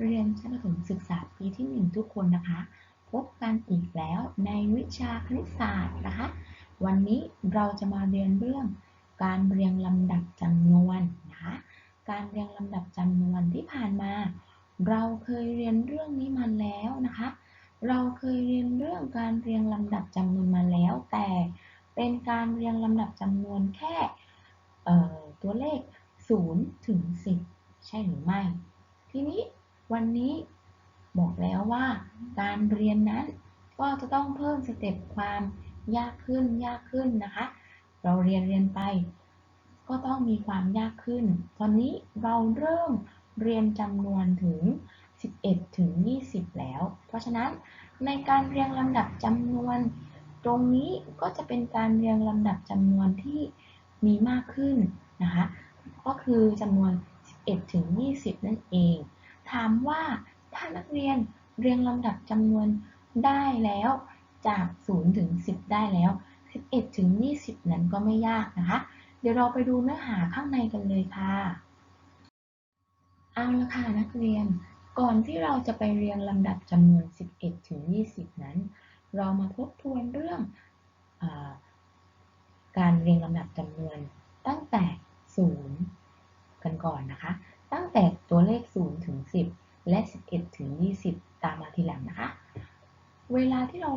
เรียนชั้นประถมศึกษาปีที่ 1 ทุกคนนะคะ พบกันอีกแล้วในวิชาคณิตศาสตร์นะคะ วันนี้เราจะมาเรียนเรื่องการเรียงลำดับจำนวนนะคะ การเรียงลำดับจำนวนที่ผ่านมา เราเคยเรียนเรื่องนี้มาแล้วนะคะ เราเคยเรียนเรื่องการเรียงลำดับจำนวนมาแล้ว แต่เป็นการเรียงลำดับจำนวนแค่ตัวเลข0ถึง10 ใช่หรือไม่ ทีนี้ วันนี้บอกแล้วว่าการเรียนนั้นก็จะต้องเพิ่มสเต็ปความยากขึ้นยากขึ้นนะคะ เราเรียนเรียนไป ก็ต้องมีความยากขึ้น ตอนนี้เราเริ่มเรียนจำนวนถึง 11 ถึง 20 แล้ว เพราะฉะนั้นในการเรียงลำดับจำนวน ตรงนี้ก็จะเป็นการเรียงลำดับจำนวนที่มีมากขึ้นนะคะ ก็คือจำนวน 11 ถึง 20 นั่นเอง ถามว่าถ้านักเรียนเรียงลำดับจำนวนได้แล้วจาก 0 ถึง 10 ได้แล้ว 11 ถึง 20 นั้นก็ไม่ยากนะคะ เดี๋ยวเราไปดูเนื้อหาข้างในกันเลยค่ะ เอาละค่ะนักเรียน ก่อนที่เราจะไปเรียงลำดับจำนวน 11 ถึง 20 นั้น เรามาทบทวนเรื่องอการเรียงลำดับจำนวนตั้งแต่ 0 กันก่อนนะคะ ตั้งแต่ตัวเลข 0 ถึง 10 และ 11 ถึง 20 ตามมาทีหลังนะคะ เวลาที่เรา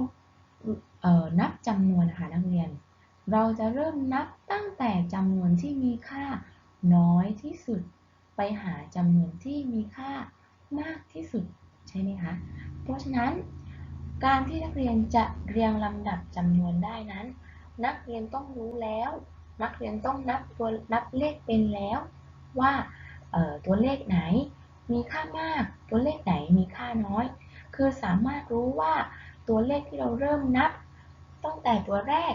เนับจำนวนนะคะนักเรียน เราจะเริ่มนับตั้งแต่จำนวนที่มีค่าน้อยที่สุด ไปหาจำนวนที่มีค่ามากที่สุดใช่ไหมคะ เพราะฉะนั้น การที่นักเรียนจะเรียงลำดับจำนวนได้นั้น นักเรียนต้องรู้แล้ว นักเรียนต้องนับตัวนับเลขเป็นแล้วว่า ตัวเลขไหนมีค่ามาก ตัวเลขไหนมีค่าน้อย คือสามารถรู้ว่าตัวเลขที่เราเริ่มนับ ตั้งแต่ตัวแรก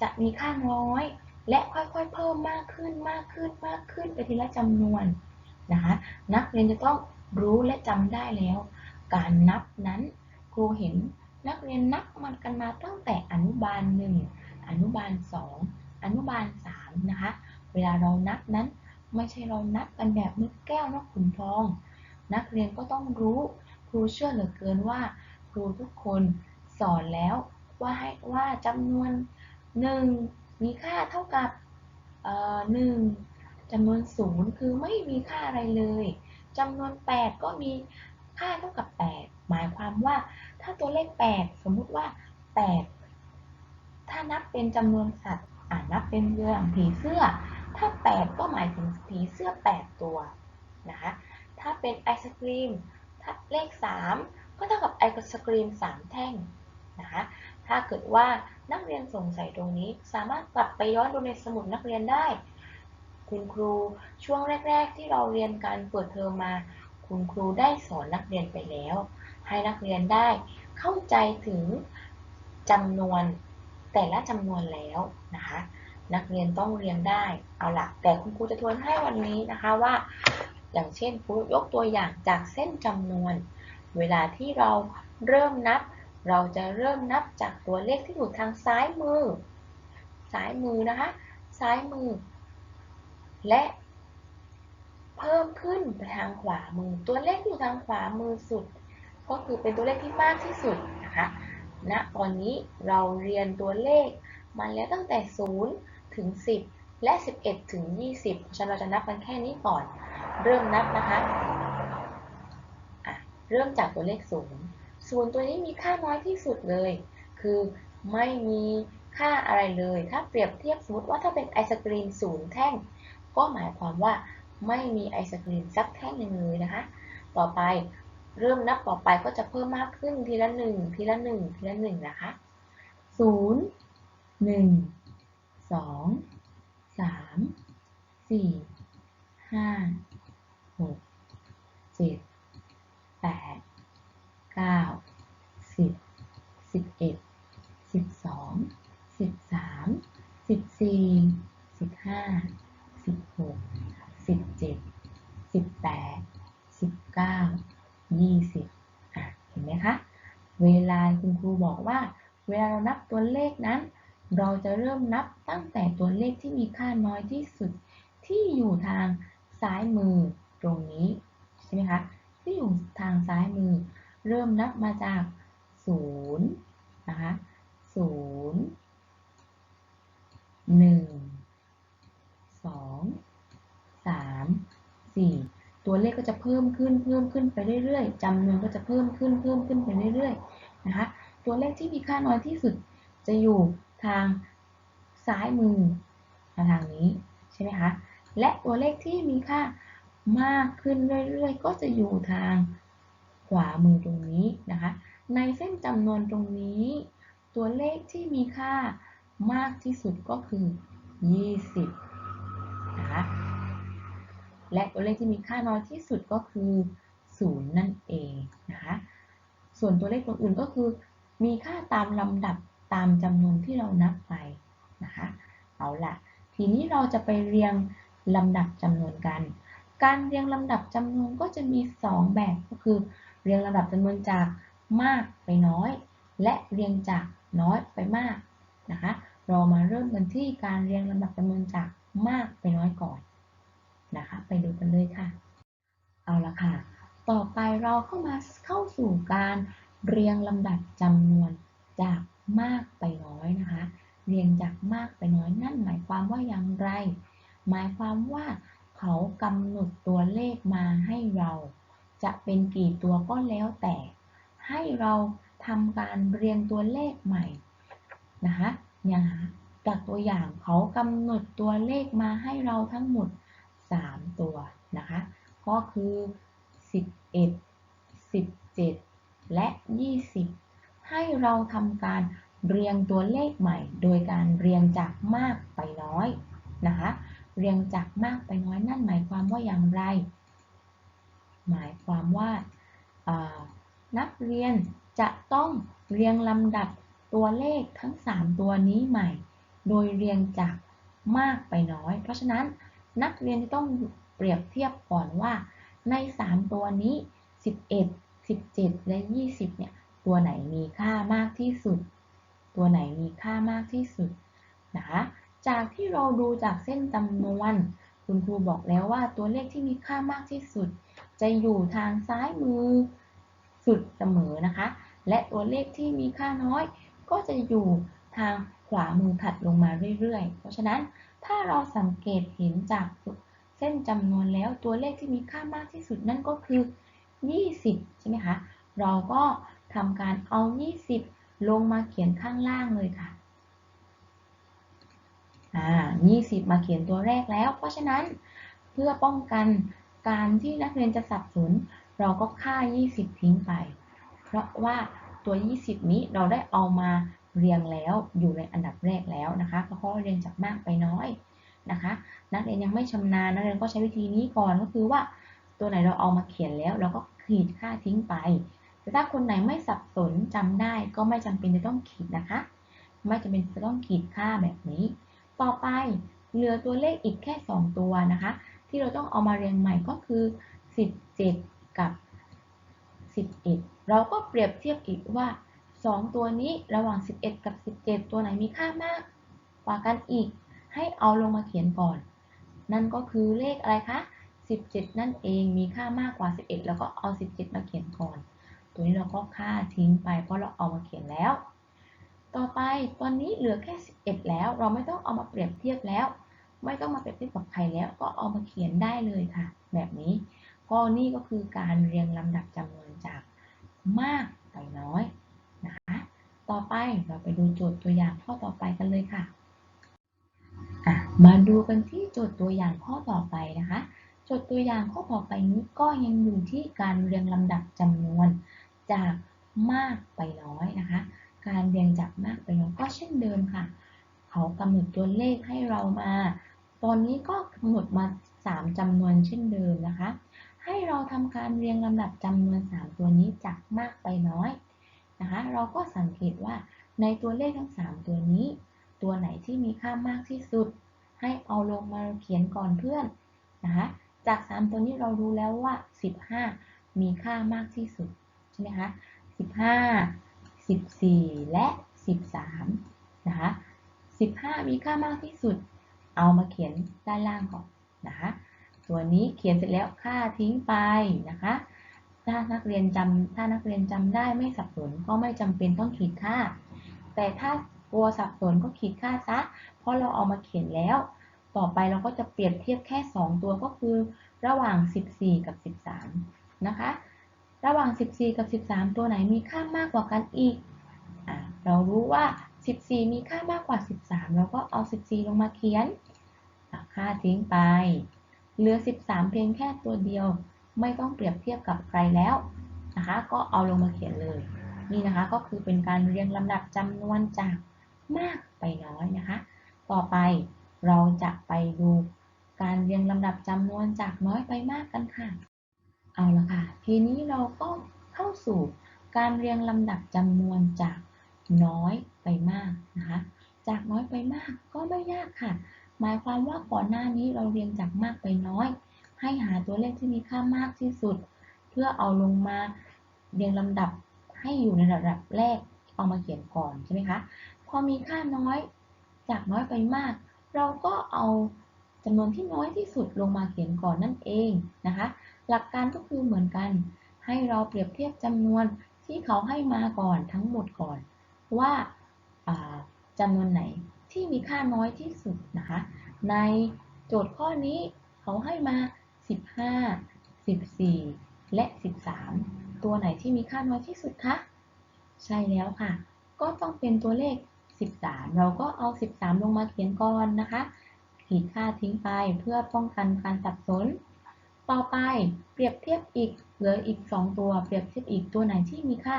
จะมีค่าน้อย และค่อยๆเพิ่มมากขึ้นมากขึ้นมากขึ้นไปทีละจำนวนนะคะนักเรียนจะต้องรู้และจำได้แล้ว การนับนั้นครูเห็นนักเรียนนับมันกันมาตั้งแต่อนุบาลหนึ่งอนุบาลสองอนุบาลสามนะคะ เวลาเรานับนั้น ไม่ใช่เรานับกันแบบนกแก้วนกขุนทอง นักเรียนก็ต้องรู้ ครูเชื่อเหลือเกินว่า ครูทุกคนสอนแล้วว่าให้ว่าจำนวนหนึ่งมีค่าเท่ากับหนึ่งจำนวนศูนย์คือไม่มีค่าอะไรเลยจำนวน 8 ก็มีค่าเท่ากับ 8 หมายความว่า ถ้าตัวเลข 8 สมมุติว่า 8 ถ้านับเป็นจำนวนสัตว์อ่านับเป็นเรื่องผีเสื้อ ถ้า 8 ก็หมายถึงผีเสื้อ 8 ตัวนะคะถ้าเป็นไอศครีมถ้าเลข 3 ก็เท่ากับไอศครีม 3 แท่งนะคะถ้าเกิดว่านักเรียนสงสัยตรงนี้ สามารถกลับไปย้อนดูในสมุดนักเรียนได้ คุณครูช่วงแรก ๆ ที่เราเรียนการเปิดเทอมมา คุณครูได้สอนนักเรียนไปแล้ว ให้นักเรียนได้เข้าใจถึงจำนวนแต่ละจำนวนแล้วนะคะ นักเรียนต้องเรียนได้เอาละแต่คุณครูจะทวนให้วันนี้นะคะว่า อย่างเช่นครูยกตัวอย่างจากเส้นจำนวน เวลาที่เราเริ่มนับ เราจะเริ่มนับจากตัวเลขที่อยู่ทางซ้ายมือ ซ้ายมือนะคะ ซ้ายมือ และเพิ่มขึ้นไปทางขวามือ ตัวเลขที่อยู่ทางขวามือสุด ก็คือเป็นตัวเลขที่มากที่สุดนะคะณนะตอนนี้เราเรียนตัวเลขมาแล้วตั้งแต่0 ถึง 10 และ 11 ถึง 20 เพราะฉะนั้นเราจะนับกันแค่นี้ก่อน เริ่มนับนะคะะเริ่มจากตัวเลข 0 0 ตัวนี้มีค่าน้อยที่สุดเลย คือไม่มีค่าอะไรเลย ถ้าเปรียบเทียบสมมติว่าถ้าเป็นไอศกรีมศูนย์แท่ง ก็หมายความว่าไม่มีไอศกรีมสักแท่งหนึ่งเลยนะคะ ต่อไปเริ่มนับต่อไปก็จะเพิ่มมากขึ้นทีละหนึ่งทีละหนึ่งทีละหนึ่งนะคะศูนย์หนึ่ง สองสามสี่ห้าหกเจ็ดแปดเก้าสิบสิบเอ็ดสิบสองสิบสามสิบสี่สิบห้าสิบหกสิบเจ็ดสิบแปดสิบเก้ายี่สิบอะเห็นไหมคะ เวลาคุณครูบอกว่า เวลาเรานับตัวเลขนั้น เราจะเริ่มนับตั้งแต่ตัวเลขที่มีค่าน้อยที่สุด ที่อยู่ทางซ้ายมือตรงนี้ใช่ไหมคะที่อยู่ทางซ้ายมือ เริ่มนับมาจาก0นะคะ0 1 2 3 4 ตัวเลขก็จะเพิ่มขึ้นเพิ่มขึ้นไปเรื่อยๆจำนวนก็จะเพิ่มขึ้นเพิ่มขึ้นไปเรื่อยๆนะคะตัวเลขที่มีค่าน้อยที่สุดจะอยู่ ทางซ้ายมือมาทางนี้ใช่ไหมคะ และตัวเลขที่มีค่ามากขึ้นเรื่อยๆ ก็จะอยู่ทางขวามือตรงนี้นะคะ ในเส้นจำนวนตรงนี้ ตัวเลขที่มีค่ามากที่สุดก็คือ 20 นะคะ และตัวเลขที่มีค่าน้อยที่สุดก็คือ 0 นั่นเองนะคะ ส่วนตัวเลขตัวอื่นก็คือมีค่าตามลำดับ ตามจำนวนที่เรานับไปนะคะ เอาละทีนี้เราจะไปเรียงลำดับจำนวนกัน การเรียงลำดับจำนวนก็จะมี 2 แบบก็คือ เรียงลำดับจำนวนจากมากไปน้อย และเรียงจากน้อยไปมากนะคะ เรามาเริ่มกันที่การเรียงลำดับจำนวนจากมากไปน้อยก่อนนะคะ ไปดูกันเลยค่ะ เอาละค่ะ ต่อไปเราเข้ามาเข้าสู่การเรียงลำดับจำนวนจาก มากไปน้อยนะคะ เรียงจากมากไปน้อยนั่นหมายความว่าอย่างไร หมายความว่าเขากำหนดตัวเลขมาให้เรา จะเป็นกี่ตัวก็แล้วแต่ ให้เราทำการเรียงตัวเลขใหม่นะคะอย่างจากตัวอย่างเขากำหนดตัวเลขมาให้เราทั้งหมด 3 ตัวนะคะ ก็คือ 11 17 และ 20 ให้เราทำการเรียงตัวเลขใหม่ โดยการเรียงจากมากไปน้อยนะคะ เรียงจากมากไปน้อยนั่นหมายความว่าอย่างไร หมายความว่านักเรียนจะต้องเรียงลำดับตัวเลขทั้ง 3 ตัวนี้ใหม่ โดยเรียงจากมากไปน้อย เพราะฉะนั้นนักเรียนจะต้องเปรียบเทียบก่อนว่า ใน 3 ตัวนี้ 11 17 และ 20 เนี่ย ตัวไหนมีค่ามากที่สุด ตัวไหนมีค่ามากที่สุดนะคะจากที่เราดูจากเส้นจำนวน คุณครูบอกแล้วว่าตัวเลขที่มีค่ามากที่สุด จะอยู่ทางซ้ายมือสุดเสมอนะคะ และตัวเลขที่มีค่าน้อย ก็จะอยู่ทางขวามือถัดลงมาเรื่อยๆ เพราะฉะนั้นถ้าเราสังเกตเห็นจากเส้นจำนวนแล้วตัวเลขที่มีค่ามากที่สุดนั่นก็คือ 20 ใช่ไหมคะ เราก็ ทำการเอา 20 ลงมาเขียนข้างล่างเลยค่ะ อ่า 20 มาเขียนตัวแรกแล้ว เพราะฉะนั้นเพื่อป้องกันการที่นักเรียนจะสับสน เราก็ค่า 20 ทิ้งไป เพราะว่าตัว 20 นี้เราได้เอามาเรียงแล้วอยู่ในอันดับแรกแล้วนะคะเพราะเรียงจากมากไปน้อยนะคะ นักเรียนยังไม่ชำนาญนักเรียนก็ใช้วิธีนี้ก่อนก็คือว่า ตัวไหนเราเอามาเขียนแล้ว เราก็ขีดค่าทิ้งไป แต่ถ้าคนไหนไม่สับสนจำได้ก็ไม่จำเป็นจะต้องขีดนะคะ ไม่จำเป็นจะต้องขีดค่าแบบนี้ ต่อไปเหลือตัวเลขอีกแค่ 2 ตัวนะคะ ที่เราต้องเอามาเรียงใหม่ก็คือ 17 กับ 11 เราก็เปรียบเทียบอีกว่า 2 ตัวนี้ระหว่าง 11 กับ 17 ตัวไหนมีค่ามากกว่ากันอีก ให้เอาลงมาเขียนก่อน นั่นก็คือเลขอะไรคะ 17 นั่นเองมีค่ามากกว่า 11 แล้วก็เอา 17 มาเขียนก่อน ตัวนี้เราก็ค่าทิ้งไปเพราะเราเอามาเขียนแล้ว ต่อไปตอนนี้เหลือแค่ 11 แล้ว เราไม่ต้องเอามาเปรียบเทียบแล้ว ไม่ต้องมาเปรียบเทียบกับใครแล้ว ก็เอามาเขียนได้เลยค่ะ แบบนี้ก็นี่ก็คือการเรียงลำดับจำนวนจากมากไปน้อยนะคะ ต่อไปเราไปดูโจทย์ตัวอย่างข้อต่อไปกันเลยค่ะะมาดูกันที่โจทย์ตัวอย่างข้อต่อไปนะคะ โจทย์ตัวอย่างข้อต่อไปนี้ก็ยังอยู่ที่การเรียงลำดับจำนวน จากมากไปน้อยนะคะ การเรียงจากมากไปน้อยก็เช่นเดิมค่ะ เขากำหนดตัวเลขให้เรามา ตอนนี้ก็กำหนดมา 3จำนวนเช่นเดิมนะคะ ให้เราทำการเรียงลำดับจำนวน 3 ตัวนี้จากมากไปน้อยนะคะ เราก็สังเกตว่าในตัวเลขทั้ง 3 ตัวนี้ ตัวไหนที่มีค่ามากที่สุด ให้เอาลงมาเขียนก่อนเพื่อนนะคะ จาก 3 ตัวนี้เรารู้แล้วว่า 15 มีค่ามากที่สุด ใช่ไหมคะ15 14และ13นะคะ15มีค่ามากที่สุด เอามาเขียนด้านล่างก่อนนะคะตัวนี้เขียนเสร็จแล้วค่าทิ้งไปนะคะถ้านักเรียนจำถ้านักเรียนจำได้ไม่สับสนก็ไม่จำเป็นต้องขีดค่า แต่ถ้ากลัวสับสนก็ขีดค่าซะ เพราะเราเอามาเขียนแล้ว ต่อไปเราก็จะเปรียบเทียบแค่ 2 ตัวก็คือระหว่าง 14 กับ 13 นะคะ ระหว่าง 14 กับ 13 ตัวไหนมีค่ามากกว่ากันอีกอเรารู้ว่า 14 มีค่ามากกว่า 13 เราก็เอา 14 ลงมาเขียน ค่าทิ้งไป เหลือ 13 เพียงแค่ตัวเดียว ไม่ต้องเปรียบเทียบกับใครแล้วนะคะ ก็เอาลงมาเขียนเลย นี่นะคะก็คือเป็นการเรียงลำดับจำนวนจากมากไปน้อยนะคะ ต่อไปเราจะไปดูการเรียงลำดับจำนวนจากน้อยไปมากกันค่ะ เอาละค่ะ ทีนี้เราก็เข้าสู่การเรียงลำดับจำนวนจากน้อยไปมากนะคะ จากน้อยไปมากก็ไม่ยากค่ะ หมายความว่าก่อนหน้านี้เราเรียงจากมากไปน้อย ให้หาตัวเลขที่มีค่ามากที่สุด เพื่อเอาลงมาเรียงลำดับให้อยู่ในระดับแรกเอามาเขียนก่อนใช่ไหมคะ พอมีค่าน้อย จากน้อยไปมาก เราก็เอาจำนวนที่น้อยที่สุดลงมาเขียนก่อนนั่นเองนะคะหลักการก็คือเหมือนกัน ให้เราเปรียบเทียบจำนวนที่เขาให้มาก่อนทั้งหมดก่อน ว่าจำนวนไหนที่มีค่าน้อยที่สุดนะคะ ในโจทย์ข้อนี้เขาให้มา 15 14 และ 13 ตัวไหนที่มีค่าน้อยที่สุดคะใช่แล้วค่ะ ก็ต้องเป็นตัวเลข 13 เราก็เอา 13 ลงมาเขียนก่อนนะคะขีดค่าทิ้งไปเพื่อป้องกันการสับสน ต่อไปเปรียบเทียบอีกเหลืออีก 2 ตัว เปรียบเทียบอีกตัวไหนที่มีค่า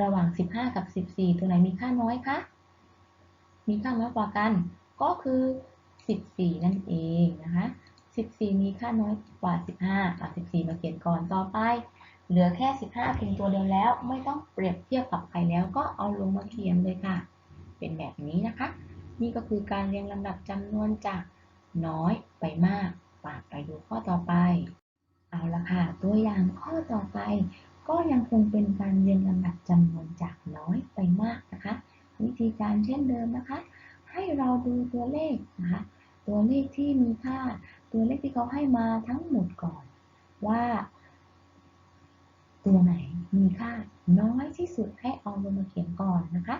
ระหว่าง 15 กับ 14 ตัวไหนมีค่าน้อยคะ มีค่าน้อยกว่ากัน ก็คือ 14 นั่นเองนะคะ 14 มีค่าน้อยกว่า 15อะ14 มาเขียนก่อนต่อไป เหลือแค่ 15 เพียงตัวเดียวแล้ว ไม่ต้องเปรียบเทียบกับใครแล้วก็เอาลงมาเขียนเลยค่ะ เป็นแบบนี้นะคะ นี่ก็คือการเรียงลำดับจำนวนจากน้อยไปมาก ปาไปดูข้อต่อไป เอาละค่ะ ตัวอย่างข้อต่อไป ก็ยังคงเป็นการเรียงลำดับจำนวนจากน้อยไปมากนะคะ วิธีการเช่นเดิมนะคะ ให้เราดูตัวเลขนะคะ ตัวเลขที่มีค่า ตัวเลขที่เขาให้มาทั้งหมดก่อน ว่า ตัวไหนมีค่าน้อยที่สุดให้เอาลงมาเขียนก่อนนะคะ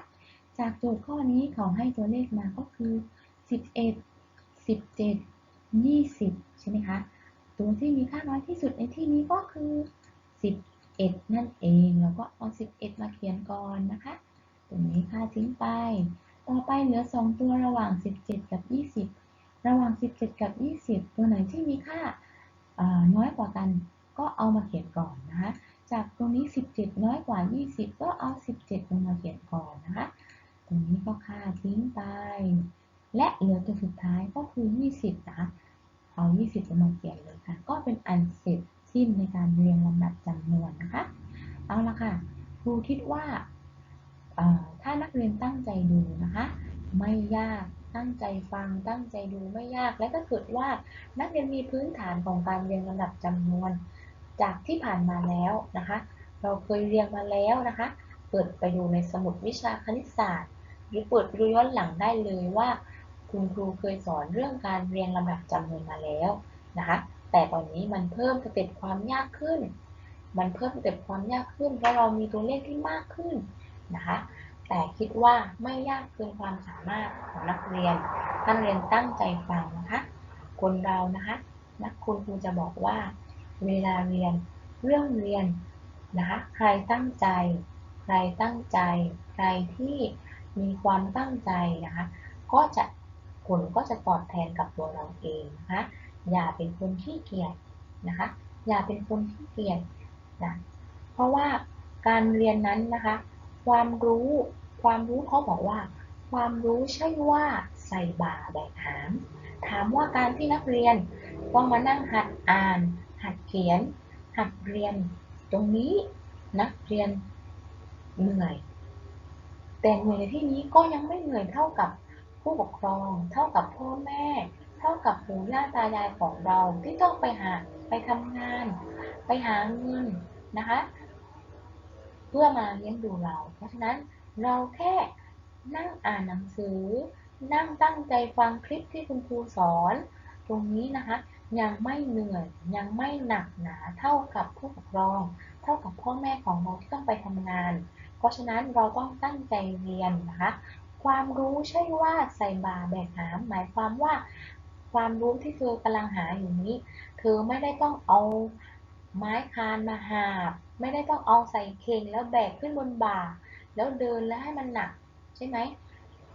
จากโจทย์ข้อนี้เขาให้ตัวเลขมาก็คือ 11 17 20 ใช่ไหมคะ ตัวที่มีค่าน้อยที่สุดในที่นี้ก็คือ 11 นั่นเองแล้วก็เอา 11 มาเขียนก่อนนะคะ ตรงนี้ค่าทิ้งไป ต่อไปเหลือ 2 ตัวระหว่าง 17 กับ 20 ระหว่าง 17 กับ 20 ตัวไหนที่มีค่าน้อยกว่ากันก็เอามาเขียนก่อนนะคะ จากตรงนี้ 17 น้อยกว่า 20 ก็เอา 17 ลงมาเขียนก่อนนะคะ ตรงนี้ก็ค่าทิ้งไป และเหลือตัวสุดท้ายก็คือ 20 นะคะเอา 20ลงมาเขียนเลยค่ะ ก็เป็นอันเสร็จสิ้นในการเรียงลำดับจำนวนนะคะ เอาละค่ะ ครูคิดว่าถ้านักเรียนตั้งใจดูนะคะ ไม่ยากตั้งใจฟังตั้งใจดูไม่ยากและถ้าเกิดว่านักเรียนมีพื้นฐานของการเรียงลำดับจำนวน จากที่ผ่านมาแล้วนะคะ เราเคยเรียงมาแล้วนะคะ เปิดไปดูในสมุดวิชาคณิตศาสตร์ หรือเปิดไปดูย้อนหลังได้เลยว่า คุณครูเคยสอนเรื่องการเรียงลำดับจำนวนมาแล้วนะคะ แต่ตอนนี้มันเพิ่มสเต็ปความยากขึ้น มันเพิ่มสเต็ปความยากขึ้นเพราะเรามีตัวเลขที่มากขึ้นนะคะ แต่คิดว่าไม่ยากเกินความสามารถของนักเรียนนักเรียนตั้งใจฟังนะคะ คนเรานะคะ นักคุณครูจะบอกว่า เวลาเรียนเรื่องเรียนนะคะ ใครตั้งใจ ใครตั้งใจ ใครที่มีความตั้งใจนะคะ ก็จะ ลก็จะตอบแทนกับตัวเราเองนะคะ อย่าเป็นคนขี้เกียจนะคะ อย่าเป็นคนขี้เกียจนะ เพราะว่าการเรียนนั้นนะคะ ความรู้ ความรู้เขาบอกว่า ความรู้ใช่ว่าใส่บ่าแบกหาม ถามว่าการที่นักเรียนต้องมานั่งหัดอ่าน หัดเขียน หัดเรียน ตรงนี้นักเรียนเหนื่อย แต่เหนื่อยที่นี้ก็ยังไม่เหนื่อยเท่ากับ ผู้ปกครอง เท่ากับพ่อแม่ เท่ากับปู่ย่าตายายของเราที่ต้องไปหาไปทำงาน ไปหาเงินนะคะ เพื่อมาเลี้ยงดูเรา เพราะฉะนั้นเราแค่นั่งอ่านหนังสือ นั่งตั้งใจฟังคลิปที่คุณครูสอน ตรงนี้นะคะ ยังไม่เหนื่อยยังไม่หนักหนาเท่ากับผู้ปกครอง เท่ากับพ่อแม่ของเราที่ต้องไปทำงาน เพราะฉะนั้นเราต้องตั้งใจเรียนนะคะ ความรู้ใช่ว่าใส่บาแบกหาม หมายความว่า ความรู้ที่เธอกำลังหาอยู่นี้ เธอไม่ได้ต้องเอาไม้คานมาหาบ ไม่ได้ต้องเอาใส่เข่งแล้วแบกขึ้นบนบ่า แล้วเดินแล้วให้มันหนัก ใช่ไหม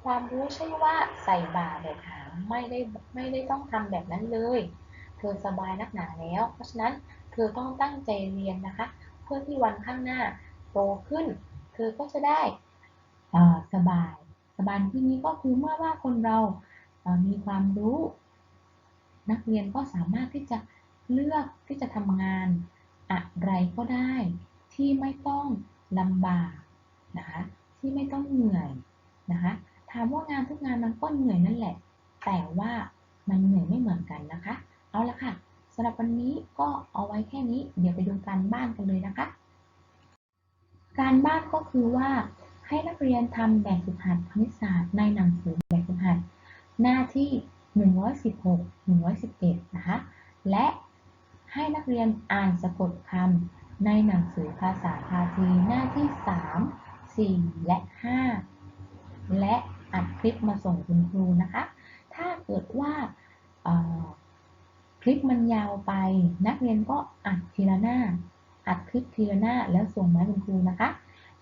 ความรู้ใช่ว่าใส่บาแบกหามไม่ได้ไม่ได้ต้องทำแบบนั้นเลย เธอสบายนักหนาแล้ว เพราะฉะนั้นเธอต้องตั้งใจเรียนนะคะ เพื่อที่วันข้างหน้าโตขึ้น เธอก็จะได้สบาย สบายในที่นี้ก็คือเมื่อว่าคนเรามีความรู้ นักเรียนก็สามารถที่จะเลือกที่จะทำงานอะไรก็ได้ที่ไม่ต้องลำบากนะคะที่ไม่ต้องเหนื่อยนะคะถามว่างานทุกงานมันก็เหนื่อยนั่นแหละ แต่ว่ามันเหนื่อยไม่เหมือนกันนะคะ เอาละค่ะสำหรับวันนี้ก็เอาไว้แค่นี้ เดี๋ยวไปดูการบ้านกันเลยนะคะ การบ้านก็คือว่า ให้นักเรียนทำแบบฝึกหัดคณิตศาสตร์ในหนังสือแบบฝึกหัด หน้าที่ 116 111นะคะ และให้นักเรียนอ่านสะกดคำในหนังสือภาษาพาทีหน้าที่ 3 4 และ 5 และอัดคลิปมาส่งคุณครูนะคะ ถ้าเกิดว่าคลิปมันยาวไป นักเรียนก็อัดทีละหน้า อัดคลิปทีละหน้าแล้วส่งมาให้คุณครูนะคะ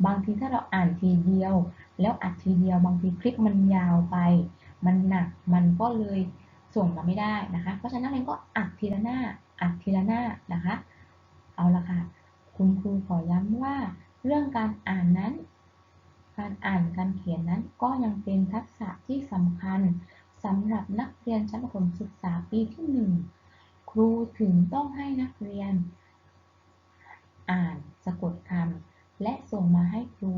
บางทีถ้าเราอ่านทีเดียว แล้วอัดทีเดียวบางทีคลิปมันยาวไป มันหนักมันก็เลยส่งมาไม่ได้นะคะ เพราะฉะนั้นนักเรียนก็อัดทีละหน้าอัดทีละหน้านะคะ เอาละค่ะ คุณครูขอย้ำว่า เรื่องการอ่านนั้น การอ่านการเขียนนั้นก็ยังเป็นทักษะที่สำคัญสำหรับนักเรียนชั้นประถมศึกษาปีที่หนึ่งครูถึงต้องให้นักเรียน อ่านสะกดคำ และส่งมาให้ครู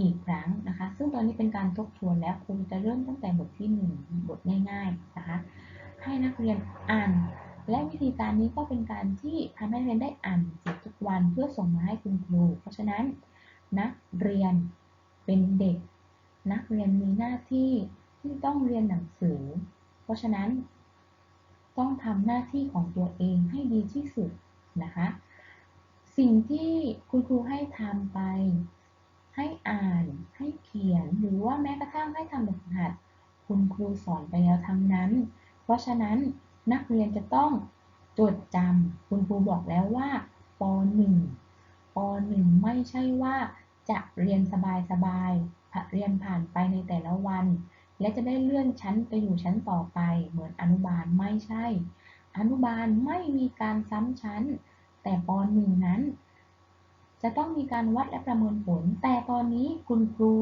อีกครั้งนะคะ ซึ่งตอนนี้เป็นการทบทวนแล้วครูจะเริ่มตั้งแต่บทที่ 1 บทง่ายๆนะคะ ให้นักเรียนอ่าน และวิธีการนี้ก็เป็นการที่ทำให้นักเรียนได้อ่านทุกวันเพื่อส่งมาให้คุณครู เพราะฉะนั้นนักเรียนเป็นเด็ก นักเรียนมีหน้าที่ที่ต้องเรียนหนังสือ เพราะฉะนั้น ต้องทำหน้าที่ของตัวเองให้ดีที่สุดนะคะ สิ่งที่คุณครูให้ทำไป ให้อ่าน ให้เขียน หรือว่าแม้กระทั่งให้ทำแบบฝึกหัด คุณครูสอนไปแล้วทั้งนั้น เพราะฉะนั้นนักเรียนจะต้องจดจำคุณครูบอกแล้วว่าป .1 ป .1 ไม่ใช่ว่าจะเรียนสบายๆเรียนผ่านไปในแต่ละวัน และจะได้เลื่อนชั้นไปอยู่ชั้นต่อไป เหมือนอนุบาลไม่ใช่ อนุบาลไม่มีการซ้ำชั้น แต่ป .1 นั้น จะต้องมีการวัดและประเมินผล แต่ตอนนี้คุณครู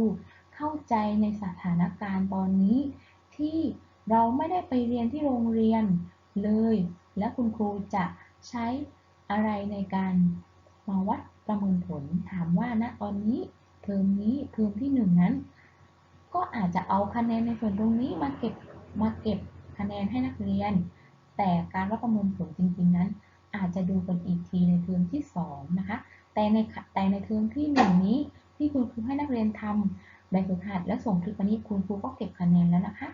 เข้าใจในสถานการณ์ตอนนี้ ที่เราไม่ได้ไปเรียนที่โรงเรียนเลย และคุณครูจะใช้อะไรในการมาวัดประเมินผล ถามว่าณตอนนี้เทอมนี้เทอมที่หนึ่งนั้น ก็อาจจะเอาคะแนนในส่วนตรงนี้มาเก็บมาเก็บคะแนนให้นักเรียน แต่การวัดประเมินผลจริงๆนั้น อาจจะดูกันอีกทีในเทอมที่2นะคะ แต่ในแต่ในเทอมที่หนึ่งนี้ที่คุณครูให้นักเรียนทำแบบฝึกหัดและส่งคลิปวันนี้คุณครูก็เก็บคะแนนแล้วนะคะ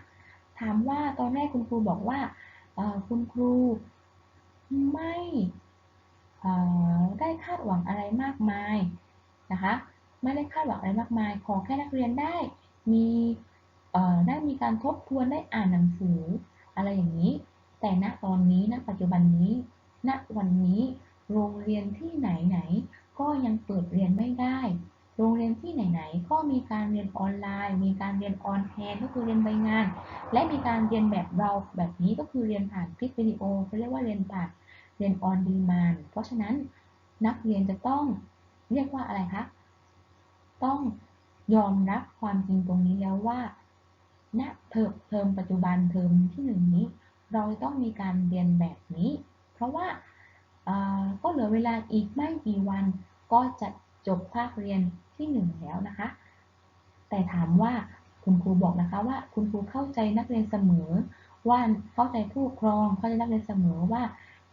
ถามว่าตอนแรกคุณครูบอกว่าคุณครูไม่ได้คาดหวังอะไรมากมายนะคะ ไม่ได้คาดหวังอะไรมากมาย ขอแค่นักเรียนได้มีได้มีการทบทวนได้อ่านหนังสืออะไรอย่างนี้ แต่ณตอนนี้ณปัจจุบันนี้ ณวันนี้โรงเรียนที่ไหนไหนก็ยังเปิดเรียนไม่ได้ โรงเรียนที่ไหนๆ ก็มีการเรียนออนไลน์ มีการเรียนออนแฮนก็คือเรียนใบงาน และมีการเรียนแบบเราแบบนี้ก็คือเรียนผ่านคลิปวิดีโอเขาเรียกว่าเรียนผ่านเรียนออนดีมานเพราะฉะนั้นนักเรียนจะต้องเรียกว่าอะไรคะต้องยอมรับความจริงตรงนี้แล้วว่าณเทอมเทอมปัจจุบันเทอมที่หนึ่งนี้ เราต้องมีการเรียนแบบนี้ เพราะว่าก็เหลือเวลาอีกไม่กี่วัน ก็จะจบภาคเรียนที่หนึ่งแล้วนะคะ แต่ถามว่าคุณครูบอกนะคะว่าคุณครูเข้าใจนักเรียนเสมอ ว่าเข้าใจผู้ปกครองเข้าใจนักเรียนเสมอว่า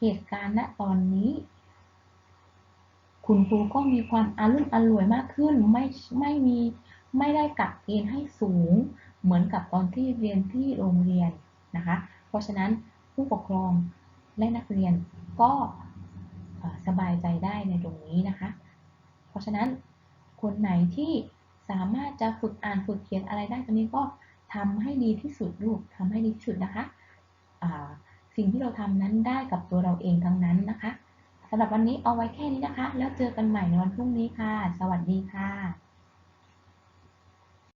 เหตุการณ์ณตอนนี้ คุณครูก็มีความอารุ่นอร่วยมากขึ้นไม่ไม่มีไม่ได้กักเกณฑ์ให้สูง เหมือนกับตอนที่เรียนที่โรงเรียนนะคะ เพราะฉะนั้นผู้ปกครอง และนักเรียนก็สบายใจได้ในตรงนี้นะคะ เพราะฉะนั้นคนไหนที่สามารถจะฝึกอ่านฝึกเขียนอะไรได้ตรงนี้ก็ทำให้ดีที่สุดลูกทำให้ดีที่สุดนะคะสิ่งที่เราทำนั้นได้กับตัวเราเองทั้งนั้นนะคะสำหรับวันนี้เอาไว้แค่นี้นะคะ แล้วเจอกันใหม่ในวันพรุ่งนี้ค่ะ สวัสดีค่ะ